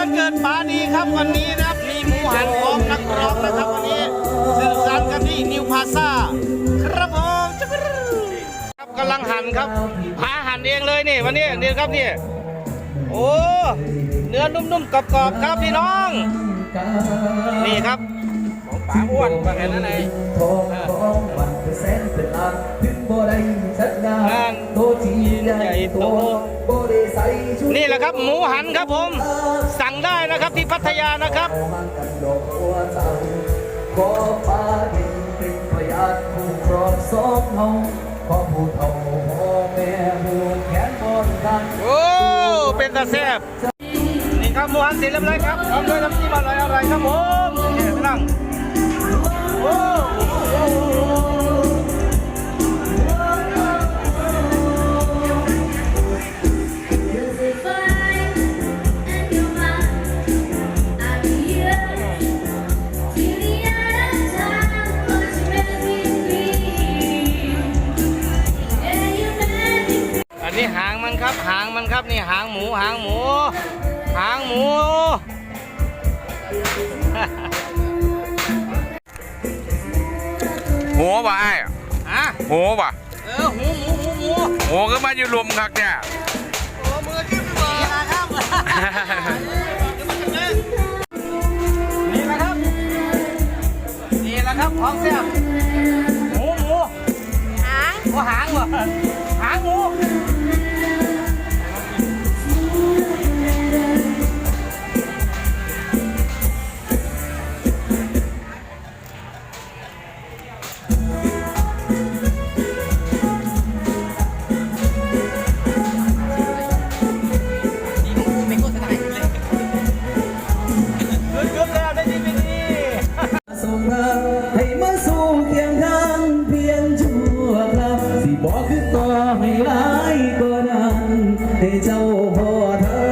วันเกิดป๋าดีครับวันนี้นะครับมีหมูหันพร้อมนักร้องนะครับวันนี้สนุกสนานกันที่นิวพาซาครับผมจักรครับกำลังหั่นครับพาหั่นเองเลยนี่วันนี้นี่ครับนี่โอ้เนื้อนุ่มๆกรอบๆครับพี่น้อง นี่ครับป๋าอ้วนว่าไงนั่นเองทองของมันเป็นแสนเป็นล้านถึงบ่ได้สักดาโตที่ใหญ่โตบ่ได้ใส่ชุด นี่แหละครับหมูหันครับผม สั่งได้นะครับที่พัทยานะครับขอฟ้าดินเป็นพยานผู้ครองสองเฮาขอผู้เฒ่าพ่อแม่ผู้แขนบนกันโอ้ เป็นตาแซ่บนี่ครับหมูหันเสร็จเรียบร้อยครับพร้อมด้วยน้ำจิ้มอร่อยอร่อย อันนี้หางมันครับ หางมันครับนี่หางหมูหางหมู หางหมู หัวบ่ไอ้ายอะหัวบ่เออหูหมูหูหมูหัวก็มาอยู่รวมคักเนี่ยโอ้มือจิ้มไปเบอร์นะครับนี่แหละครับนี่แหละครับของแซ่บหมูหมูหางหัวหางวะหางหมู ให้เจ้าพอเธอ